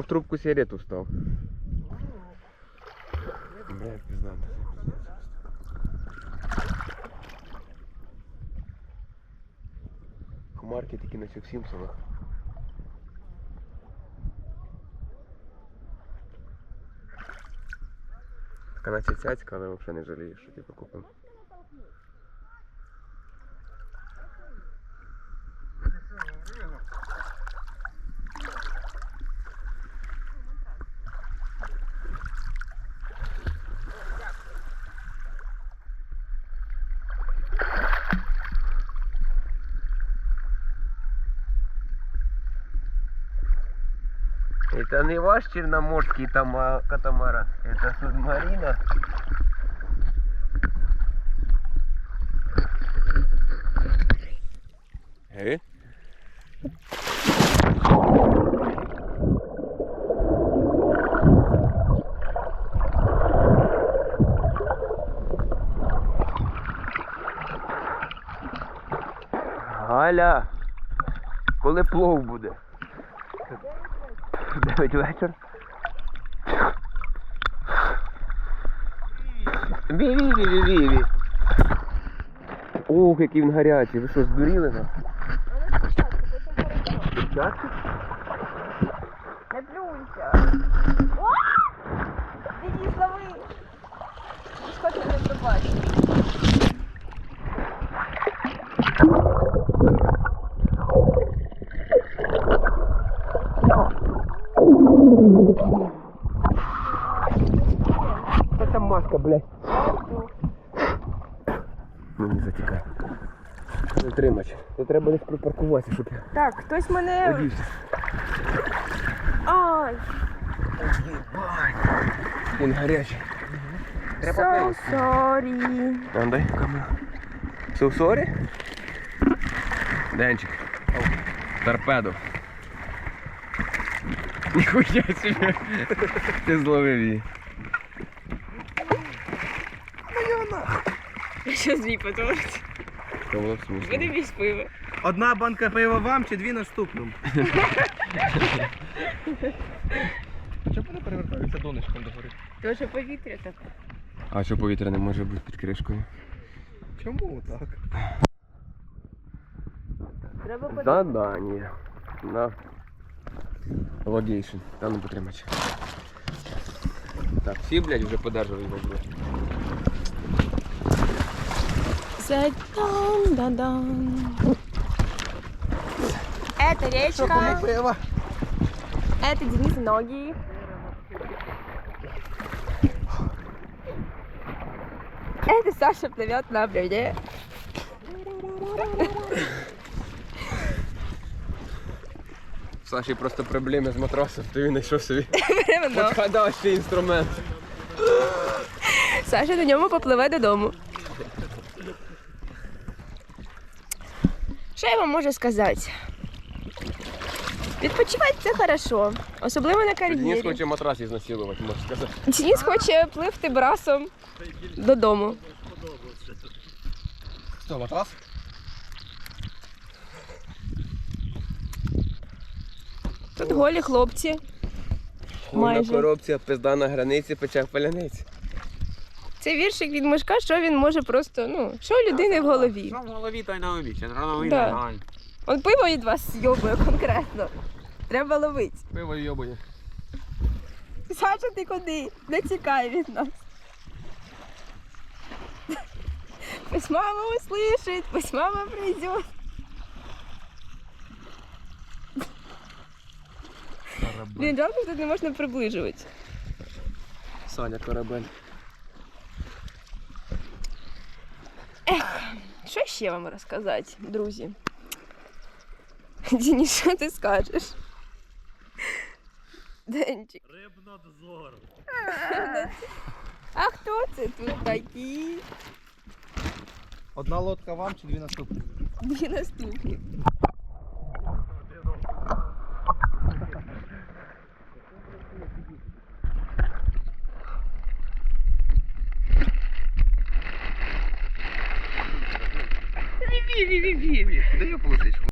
в трубку сигарету встав. Бля, пизда. Хмарки такі наче в Сімпсонах. Така наче цяцька, але взагалі не жалієш, що типу купимо. Это не ваш черноморский тама- катамаран, это субмарина. Эй? Галя, коли плов буде? Дев'ять вечір. Ві-ві-ві-ві-ві. Ох, який він гарячий. Ви що, здуріли нас? Перчатки? Не плюйся. Денис, лови. Сколько не там маска, блядь. Ну не затікай. Затримач. То треба десь припаркуватися, щоб я Так, хтось мене. одівся. Ай, Він гарячий. so sorry. А, дай камеру. So sorry? Денчик. Торпедо. Ніхуя собі. Ти зловив її. Що звій подумати? Це було смішно. Буде більш пиво. Одна банка пива вам чи дві наступному? Чому не перевертаються донечком догори? Дуже повітря так. А що повітря не може бути під кришкою? Чому так? Треба подумати. Задання. На логейшн. Та ну потримач. Так, всі, блядь, вже подержали його, блядь. Это речка. пива? Это Денис ноги. Это Саша плывет на бревне. Саші просто проблеми з матрасом, то він знайшов собі Временно. підходящий інструмент. Саша на ньому попливе додому. Що я вам можу сказати? Відпочивати це хорошо, особливо на Денис кар'єрі. хоче матрас ізнасилувати, можна сказати. Денис хоче пливти брасом додому. Хто, матрас? Тут голі хлопці. Майже. На коробці, пизда на границі, пече паляниці. Це віршик від мишка, що він може просто, ну, що у людини в голові. Що в голові, то й на. Рано Да. Он пиво від вас йобує конкретно. Треба ловити. Пиво йобує. Саша, ти куди? Не тікай від нас. Пусть мама услышит, пусть мама придет. Блін, жалко, що тут не можна приближувати. Саня корабель. Що ще вам розказати, друзі? Денис, що ти скажеш? Денчик. Рибнадзор. А хто це тут такі? Одна лодка вам чи дві наступні? Дві наступні. Де я полосичку?